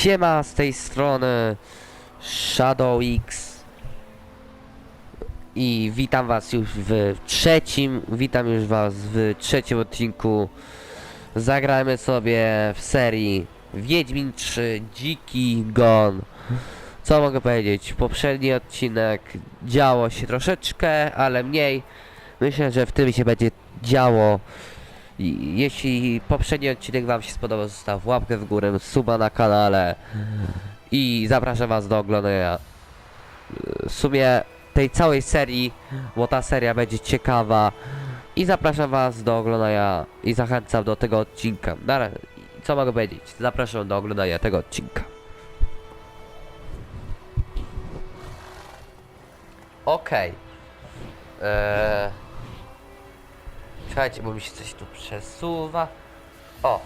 Siema z tej strony Shadow X i witam was już w trzecim, witam już was w trzecim odcinku. Zagrajmy sobie w serii Wiedźmin 3 Dziki Gon. Co mogę powiedzieć? Poprzedni odcinek działo się troszeczkę, ale mniej. Myślę, że w tym się będzie działo. Jeśli poprzedni odcinek Wam się spodobał, zostaw łapkę w górę, suba na kanale i zapraszam Was do oglądania e, w sumie tej całej serii, bo ta seria będzie ciekawa i zapraszam Was do oglądania i zachęcam do tego odcinka. Na Co mogę powiedzieć? Zapraszam do oglądania tego odcinka. Okej. Eee... Czekajcie, bo mi się coś tu przesuwa. O,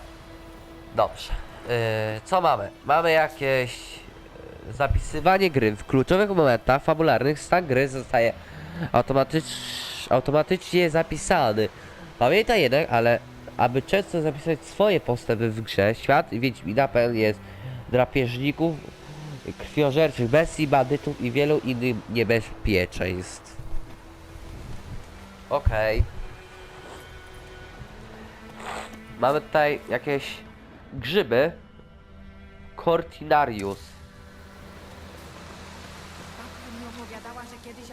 dobrze. Yy, co mamy? Mamy jakieś yy, zapisywanie gry w kluczowych momentach fabularnych. Stan gry zostaje automatycz, automatycznie zapisany. Pamiętaj jednak, ale aby często zapisać swoje postępy w grze, świat Wiedźmina pełen jest drapieżników, krwiożerczych bestii, bandytów i wielu innych niebezpieczeństw. Okej. Mamy tutaj jakieś grzyby. Cortinarius.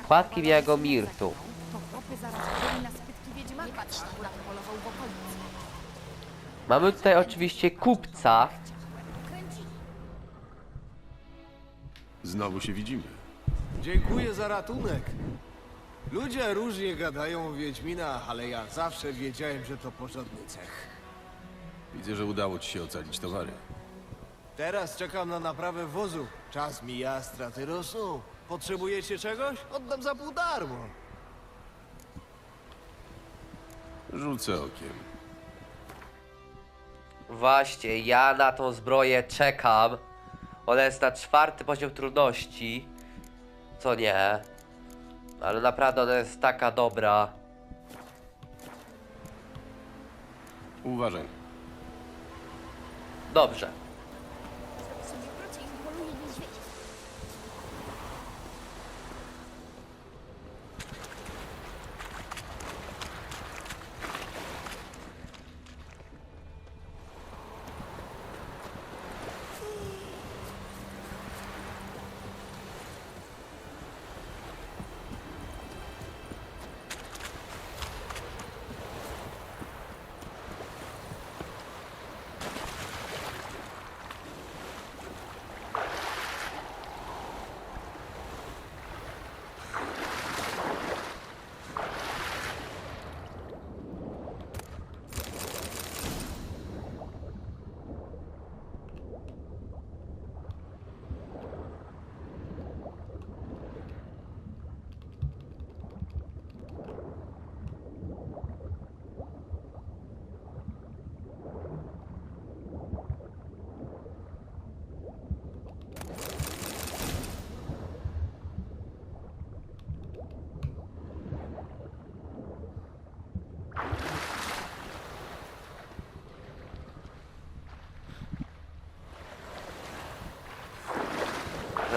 Płatki białego mirtu. Mamy tutaj oczywiście kupca. Znowu się widzimy. Dziękuję za ratunek. Ludzie różnie gadają o Wiedźminach, ale ja zawsze wiedziałem, że to porządny cech. Widzę, że udało ci się ocalić towary. Teraz czekam na naprawę wozu. Czas mija, straty rosną. Potrzebujecie czegoś? Oddam za pół darmo. Rzucę okiem. Właśnie, ja na tą zbroję czekam. Ona jest na czwarty poziom trudności. Co nie. Ale naprawdę ona jest taka dobra. Uważaj. Dobrze.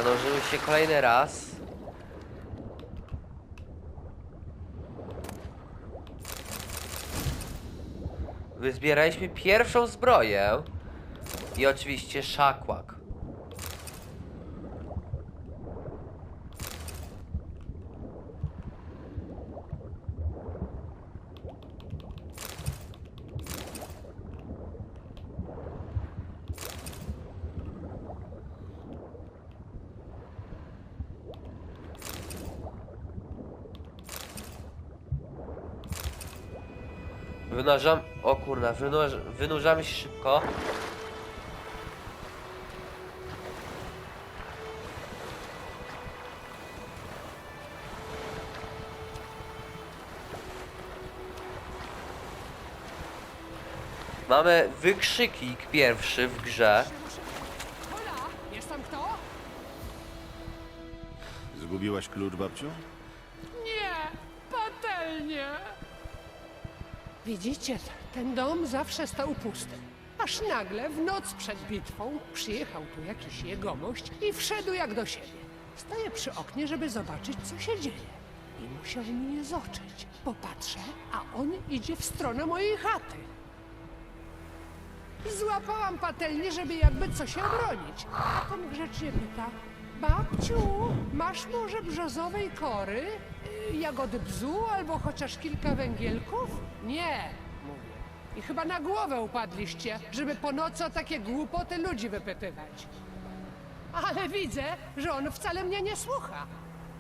Zanurzyły się kolejny raz. Wyzbieraliśmy pierwszą zbroję. I oczywiście szakłak. Wynurzam... O kurna, wynurz... wynurzamy się szybko. Mamy wykrzyknik pierwszy w grze. Hola, jest tam kto? Zgubiłaś klucz, babciu? Widzicie, ten dom zawsze stał pusty. Aż nagle w noc przed bitwą przyjechał tu jakiś jegomość i wszedł jak do siebie. Stoję przy oknie, żeby zobaczyć, co się dzieje. I musiał mnie zoczyć. Popatrzę, a on idzie w stronę mojej chaty. Złapałam patelnię, żeby jakby co się obronić. A ten grzecznie pyta, babciu, masz może brzozowej kory, jagody bzu albo chociaż kilka węgielków? Nie, mówię. I chyba na głowę upadliście, żeby po nocy o takie głupoty ludzi wypytywać. Ale widzę, że on wcale mnie nie słucha.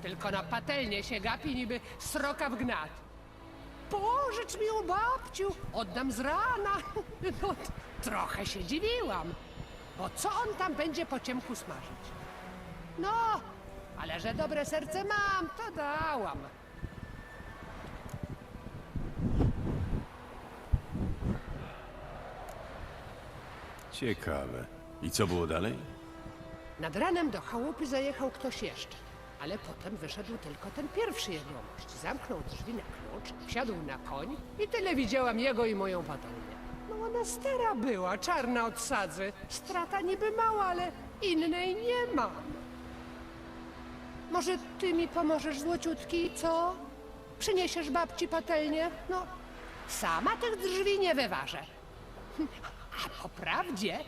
Tylko na patelnię się gapi niby sroka w gnat. Pożycz mi u babciu, oddam z rana. No, trochę się dziwiłam, bo co on tam będzie po ciemku smażyć? No, ale że dobre serce mam, to dałam. Ciekawe. I co było dalej? Nad ranem do chałupy zajechał ktoś jeszcze, ale potem wyszedł tylko ten pierwszy jegomość. Zamknął drzwi na klucz, wsiadł na koń i tyle widziałam jego i moją patelnię. No ona stara była, czarna od sadzy. Strata niby mała, ale innej nie mam. Może ty mi pomożesz, złociutki, co? Przyniesiesz babci patelnię? No, sama tych drzwi nie wyważę. A po prawdzie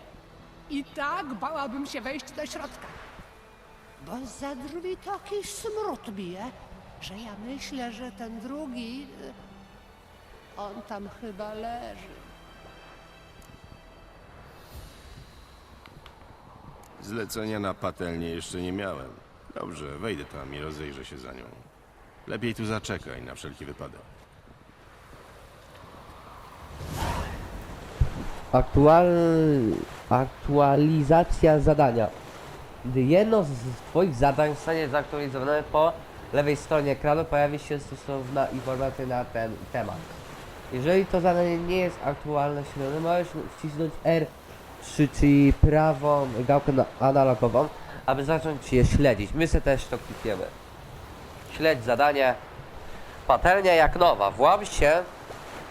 i tak bałabym się wejść do środka. Bo za drzwi taki smród bije, że ja myślę, że ten drugi. y, On tam chyba leży. Zlecenia na patelnię jeszcze nie miałem. Dobrze, wejdę tam i rozejrzę się za nią. Lepiej tu zaczekaj na wszelki wypadek. Aktual... Aktualizacja zadania. Gdy jedno z Twoich zadań zostanie zaktualizowane po lewej stronie ekranu, pojawi się stosowna informacja na ten temat. Jeżeli to zadanie nie jest aktualne możesz wcisnąć R3, czyli prawą gałkę na- analogową, aby zacząć je śledzić. My sobie też to klikniemy. Śledź zadanie. Patelnia jak nowa. Włam się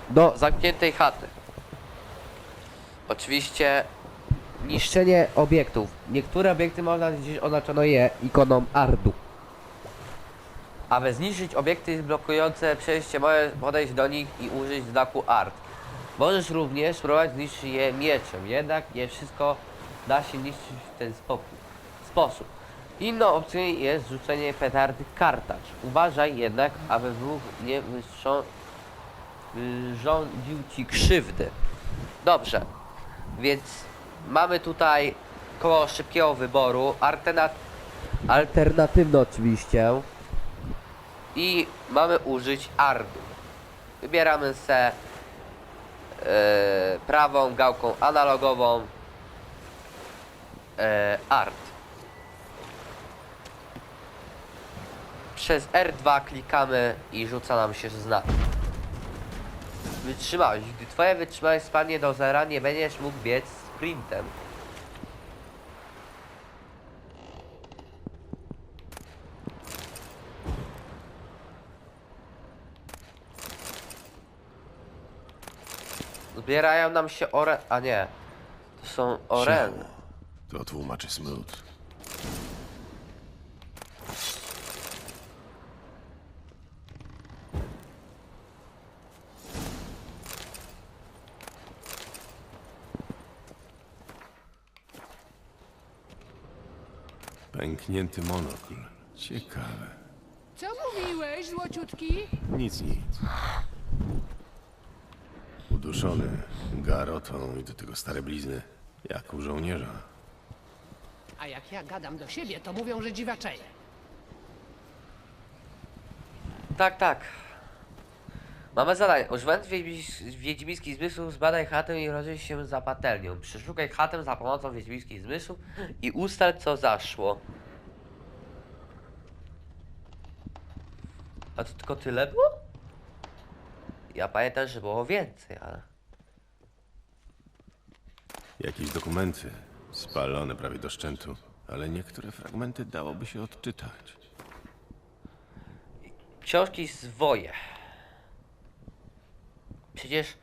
do zamkniętej chaty. Oczywiście niszczenie obiektów. Niektóre obiekty można gdzieś oznaczono je ikoną Ardu. Aby zniszczyć obiekty blokujące przejście, możesz podejść do nich i użyć znaku Art. Możesz również spróbować zniszczyć je mieczem, jednak nie wszystko da się niszczyć w ten spokój, sposób. Inną opcją jest rzucenie petardy kartacz. Uważaj jednak, aby wróg nie wyrządził ci krzywdy. Dobrze, więc mamy tutaj koło szybkiego wyboru, alternat alternatywne oczywiście i mamy użyć ardu. Wybieramy se e, prawą gałką analogową e, art. Przez R2 klikamy i rzuca nam się znak. Wytrzymałość. Gdy twoja wytrzymałość spadnie do zera, nie będziesz mógł biec sprintem. Zbierają nam się ore... A nie. To są oreny. To tłumaczy smród. Pęknięty monokl. Ciekawe. Co mówiłeś, złociutki? Nic, nic. Uduszony garotą i do tego stare blizny, jak u żołnierza. A jak ja gadam do siebie, to mówią, że dziwaczeję. Tak, tak. Mamy zadanie. Używając wiedźmi- wiedźmińskich zmysłów, zbadaj chatę i rozejrzyj się za patelnią. Przeszukaj chatę za pomocą wiedźmińskich zmysłów i ustal, co zaszło. A to tylko tyle było? Ja pamiętam, że było więcej, ale... Jakieś dokumenty, spalone prawie do szczętu, ale niektóre fragmenty dałoby się odczytać. Książki z woje. Przecież...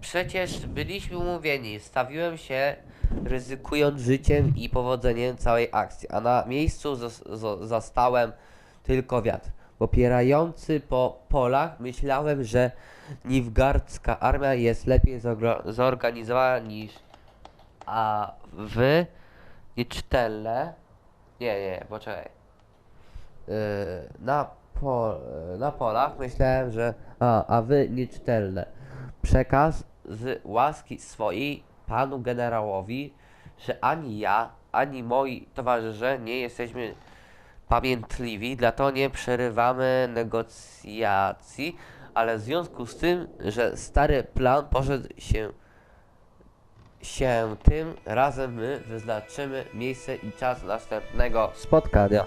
Przecież byliśmy umówieni. Stawiłem się, ryzykując życiem i powodzeniem całej akcji, a na miejscu zastałem tylko wiatr. Popierający po polach, myślałem, że Nilfgaardzka armia jest lepiej zorga- zorganizowana niż a wy nieczytelne. Nie, nie, poczekaj. Yy, na, na polach myślałem, że. A, a wy nieczytelne. Przekaz z łaski swojej panu generałowi, że ani ja, ani moi towarzysze nie jesteśmy pamiętliwi, dlatego nie przerywamy negocjacji, ale w związku z tym, że stary plan poszedł się się tym razem my wyznaczymy miejsce i czas następnego spotkania.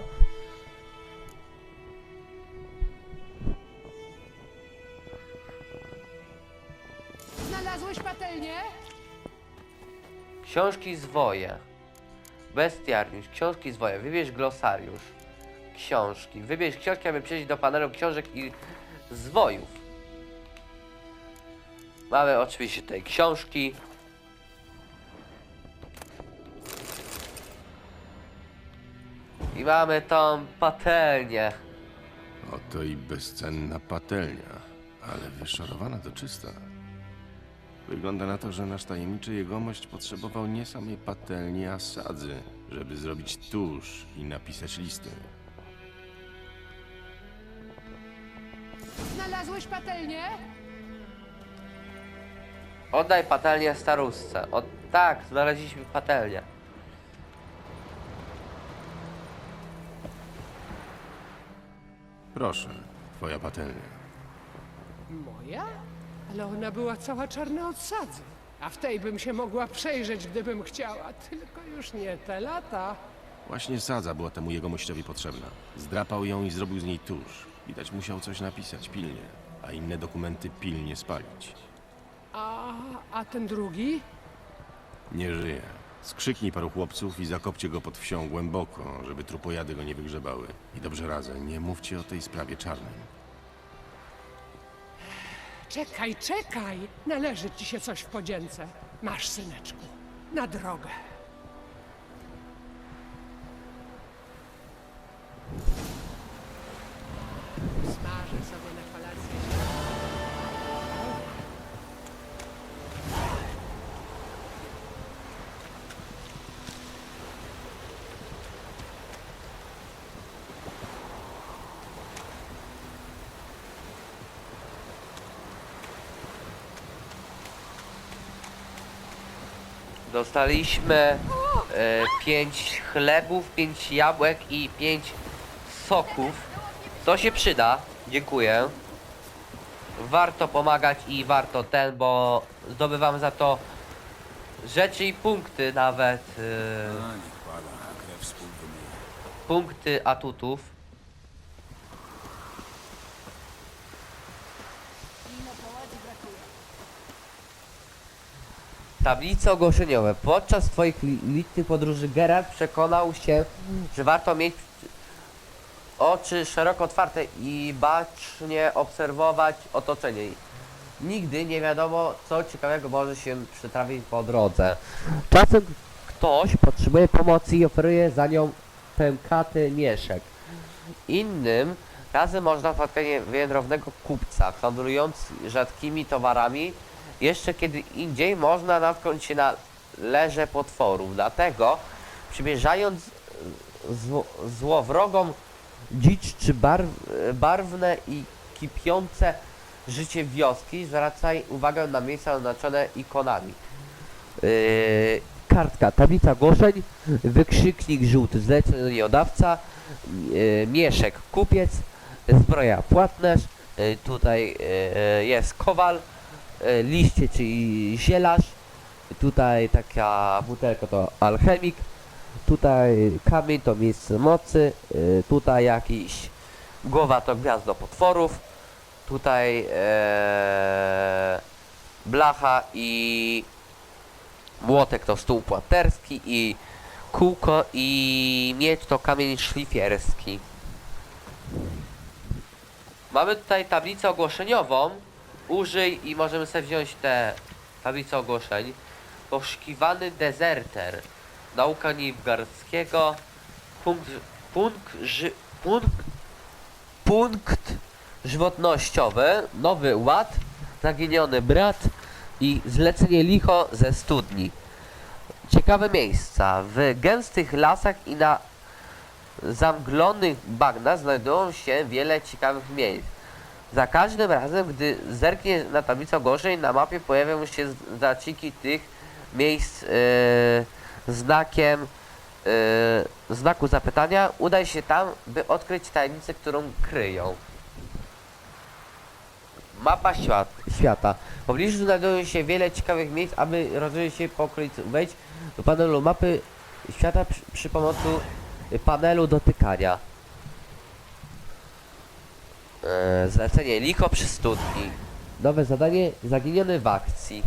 Książki zwoje. Bestiariusz, książki zwoje. Wybierz glosariusz. Książki. Wybierz książki, aby przejść do panelu książek i zwojów. Mamy oczywiście tutaj książki. I mamy tą patelnię. Oto i bezcenna patelnia, ale wyszorowana do czysta. Wygląda na to, że nasz tajemniczy jegomość potrzebował nie samej patelni, a sadzy, żeby zrobić tusz i napisać listy. Znalazłeś patelnię? Oddaj patelnię starustce. O, tak, znaleźliśmy patelnię. Proszę, twoja patelnia. Moja? Ale ona była cała czarna od sadzy. A w tej bym się mogła przejrzeć, gdybym chciała. Tylko już nie te lata. Właśnie sadza była temu jegomościowi potrzebna. Zdrapał ją i zrobił z niej tusz. Widać musiał coś napisać pilnie, a inne dokumenty pilnie spalić. A, a ten drugi? Nie żyje. Skrzyknij paru chłopców i zakopcie go pod wsią głęboko, żeby trupojady go nie wygrzebały. I dobrze razem, nie mówcie o tej sprawie czarnej. Czekaj, czekaj! Należy ci się coś w podzięce. Masz, syneczku. Na drogę. Dostaliśmy e, pięć chlebów, pięć jabłek i pięć soków. To się przyda. Dziękuję. Warto pomagać i warto ten, bo zdobywamy za to rzeczy i punkty nawet. E, punkty atutów. Tablice ogłoszeniowe. Podczas swoich li- licznych podróży Geralt przekonał się, że warto mieć oczy szeroko otwarte i bacznie obserwować otoczenie. Nigdy nie wiadomo, co ciekawego może się przytrafić po drodze. Czasem ktoś potrzebuje pomocy i oferuje za nią pękaty mieszek. Innym razem można spotkać wędrownego kupca handlujący rzadkimi towarami. Jeszcze kiedy indziej można natknąć się na leże potworów. Dlatego przymierzając zło, złowrogą dzicz czy barw, barwne i kipiące życie wioski, zwracaj uwagę na miejsca oznaczone ikonami. Yy, kartka, tablica ogłoszeń, wykrzyknik żółty, zleceniodawca, yy, mieszek, kupiec, zbroja, płatnerz, yy, tutaj yy, jest kowal, liście, czyli zielarz, tutaj taka butelka to alchemik, tutaj kamień to miejsce mocy, yy, tutaj jakiś głowa to gwiazdo potworów, tutaj ee, blacha i młotek to stół płaterski i kółko i miecz to kamień szlifierski. Mamy tutaj tablicę ogłoszeniową. Użyj i możemy sobie wziąć te tablica ogłoszeń. Poszukiwany dezerter. Nauka Nilfgaardzkiego. Punkt, punkt, ży, punkt, punkt żywotnościowy. Nowy ład. Zaginiony brat. I zlecenie licho ze studni. Ciekawe miejsca. W gęstych lasach i na zamglonych bagnach znajdują się wiele ciekawych miejsc. Za każdym razem, gdy zerknie na tablicę ogłoszeń, na mapie pojawią się znaczniki tych miejsc e, znakiem e, znaku zapytania. Udaj się tam, by odkryć tajemnicę, którą kryją. Mapa świat, świata. W pobliżu znajdują się wiele ciekawych miejsc, aby rozejrzeć się po okolicy. Wejdź do panelu mapy świata przy, przy pomocy panelu dotykania. Eee, zlecenie Liko przy studni. Nowe zadanie zaginiony w akcji.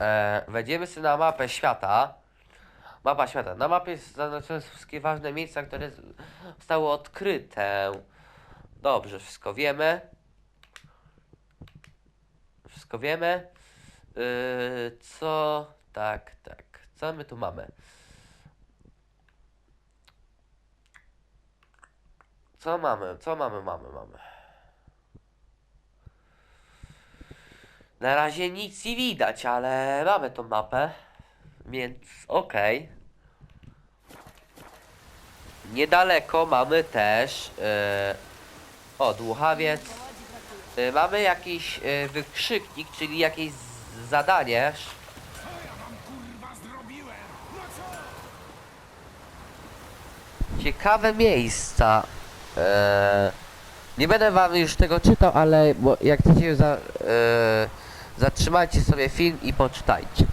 Eee, wejdziemy sobie na mapę świata. Mapa świata. Na mapie jest zaznaczone wszystkie ważne miejsca, które zostały odkryte. Dobrze, wszystko wiemy. Wszystko wiemy. Yy, co? Tak, tak. Co my tu mamy? Co mamy? Co mamy? Mamy, mamy. Na razie nic nie widać, ale mamy tą mapę. Więc okej. Niedaleko mamy też. Yy, o, dłuchawiec. Y, Mamy jakiś y, wykrzyknik, czyli jakieś zadanie. Ciekawe miejsca. E, nie będę wam już tego czytał, ale bo jak chcecie za, e, zatrzymajcie sobie film i poczytajcie.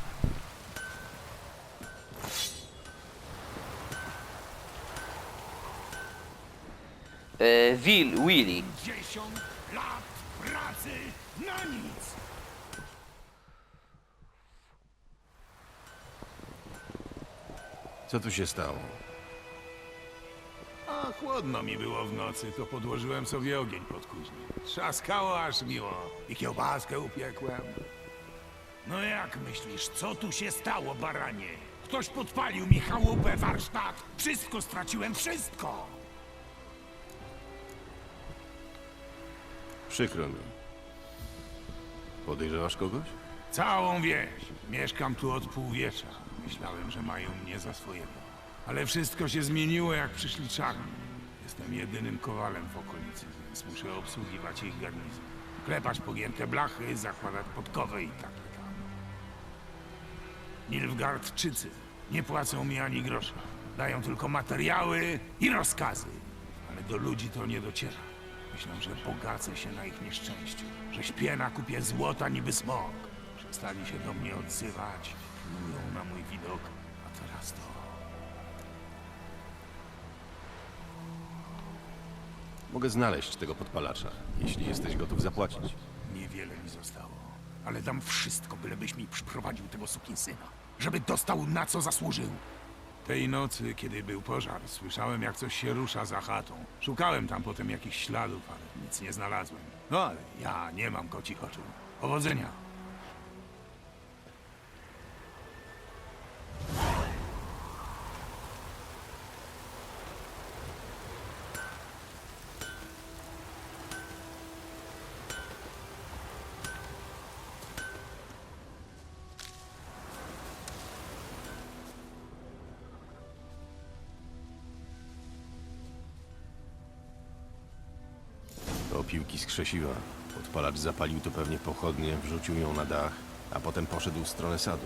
E, Will, Willy. 50 lat pracy na nic! Co tu się stało? A chłodno mi było w nocy, to podłożyłem sobie ogień pod kuźnię. Trzaskało aż miło i kiełbaskę upiekłem. No jak myślisz, co tu się stało, baranie? Ktoś podpalił mi chałupę, warsztat. Wszystko straciłem, wszystko! Przykro mi. Podejrzewasz kogoś? Całą wieś. Mieszkam tu od półwiecza. Myślałem, że mają mnie za swojego. Ale wszystko się zmieniło, jak przyszli czarni. Jestem jedynym kowalem w okolicy, więc muszę obsługiwać ich garnizon. Klepać pogięte blachy, zakładać podkowy i takie tam. Nilfgaardczycy nie płacą mi ani grosza. Dają tylko materiały i rozkazy. Ale do ludzi to nie dociera. Myślą, że bogacę się na ich nieszczęściu. Że śpię na kupie złota niby smok. Przestali się do mnie odzywać. Plują na mój widok. A teraz to... Mogę znaleźć tego podpalacza, jeśli jesteś gotów zapłacić. Niewiele mi zostało. Ale dam wszystko, bylebyś mi przyprowadził tego sukinsyna. Żeby dostał na co zasłużył. Tej nocy, kiedy był pożar, słyszałem jak coś się rusza za chatą. Szukałem tam potem jakichś śladów, ale nic nie znalazłem. No ale ja nie mam kocich oczu. Powodzenia. Krzesiwa. Podpalacz zapalił tu pewnie pochodnie, wrzucił ją na dach, a potem poszedł w stronę sadu.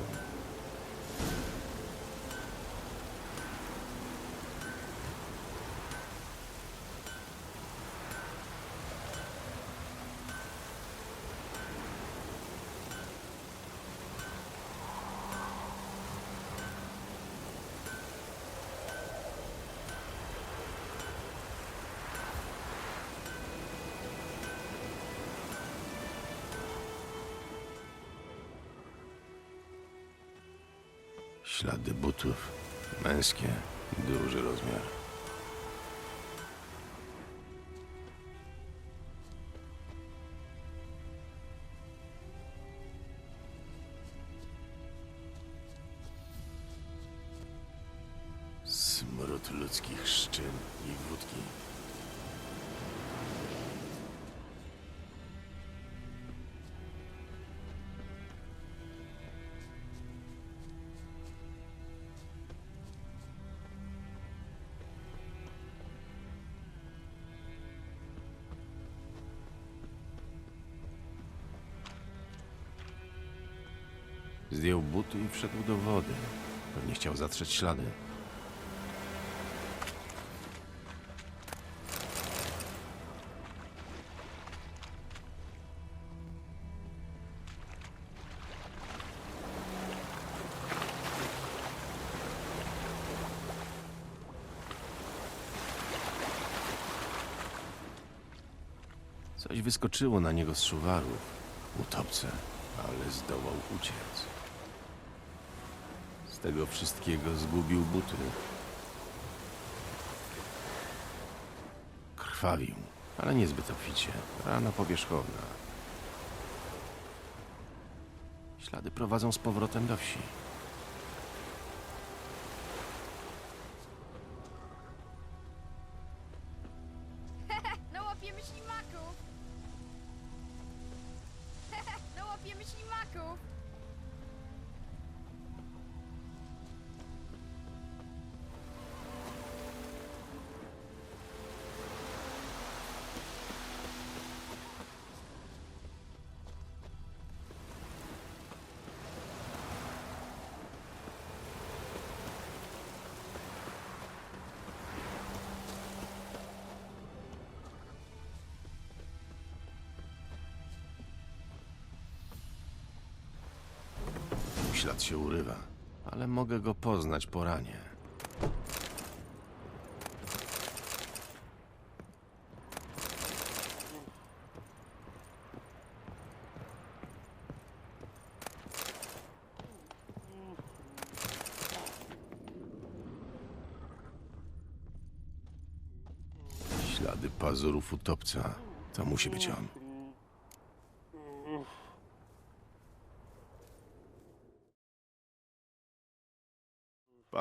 Ludzkich szczyn i wódki. Zdjął buty i wszedł do wody. Pewnie chciał zatrzeć ślady. Wyskoczyło na niego z szuwarów. Utopce, ale zdołał uciec. Z tego wszystkiego zgubił buty. Krwawił, ale niezbyt obficie. Rana powierzchowna. Ślady prowadzą z powrotem do wsi. Ślad się urywa, ale mogę go poznać po ranie. Ślady pazurów utopca. To musi być on.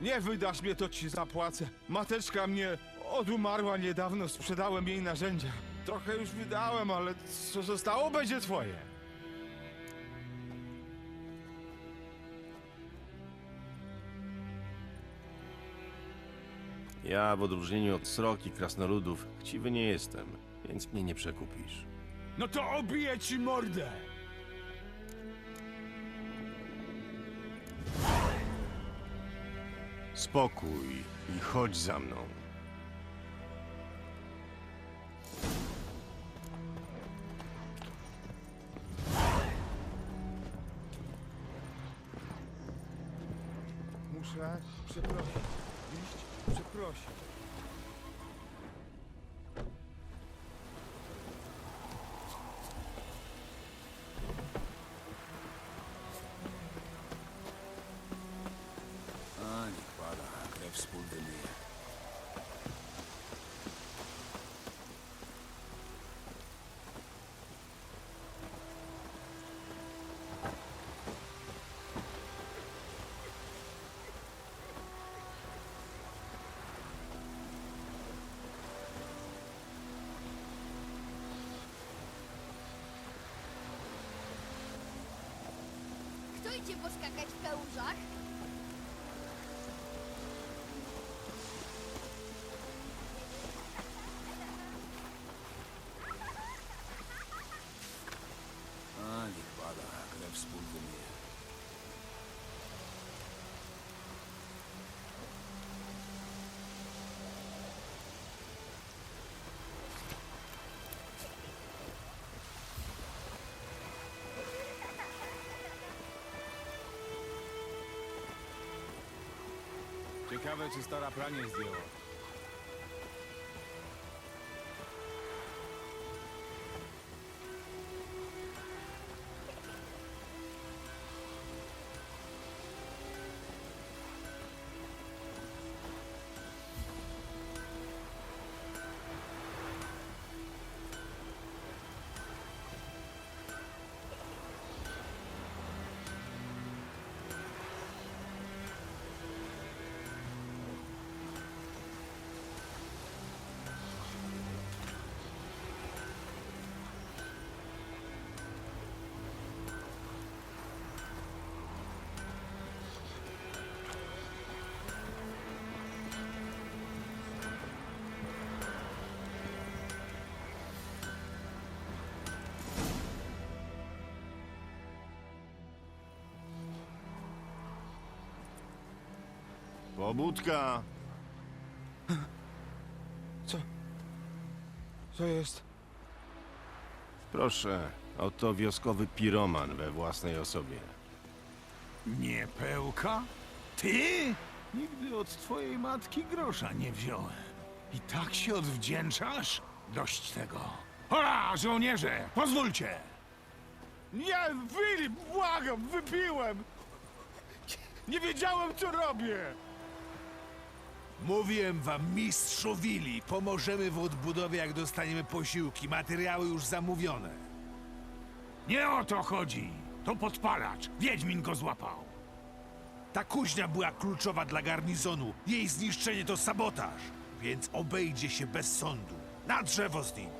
Nie wydasz mnie, to ci zapłacę. Mateczka mnie odumarła niedawno, sprzedałem jej narzędzia. Trochę już wydałem, ale co zostało będzie twoje. Ja, w odróżnieniu od sroki krasnoludów, chciwy nie jestem, więc mnie nie przekupisz. No to obiję ci mordę! Spokój i chodź za mną. Muszę przeprosić. Iść przeprosić. Idzie poskakać w kałużach? Ciekawe, czy stara pranie zdjęła. Pobudka! Co jest? Proszę, oto wioskowy piroman we własnej osobie. Nie pełka? Ty? Nigdy od twojej matki grosza nie wziąłem. I tak się odwdzięczasz? Dość tego. Hola, żołnierze! Pozwólcie! Nie, Filip, błagam, wypiłem! Nie wiedziałem, co robię! Mówiłem wam, mistrzu Willi, pomożemy w odbudowie, jak dostaniemy posiłki. Materiały już zamówione. Nie o to chodzi. To podpalacz. Wiedźmin go złapał. Ta kuźnia była kluczowa dla garnizonu. Jej zniszczenie to sabotaż, więc obejdzie się bez sądu. Na drzewo z nim!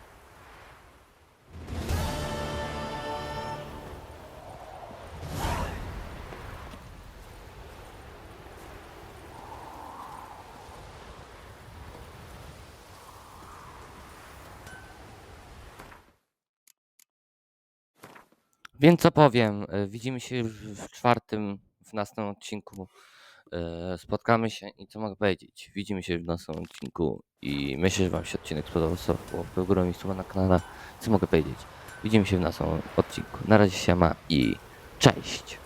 Więc co powiem, e, widzimy się już w czwartym, w następnym odcinku. E, Spotkamy się i co mogę powiedzieć? Widzimy się w następnym odcinku i myślę, że Wam się odcinek spodobał. Było górą i suba na kanale. Co mogę powiedzieć? Widzimy się w następnym odcinku. Na razie się ma i cześć!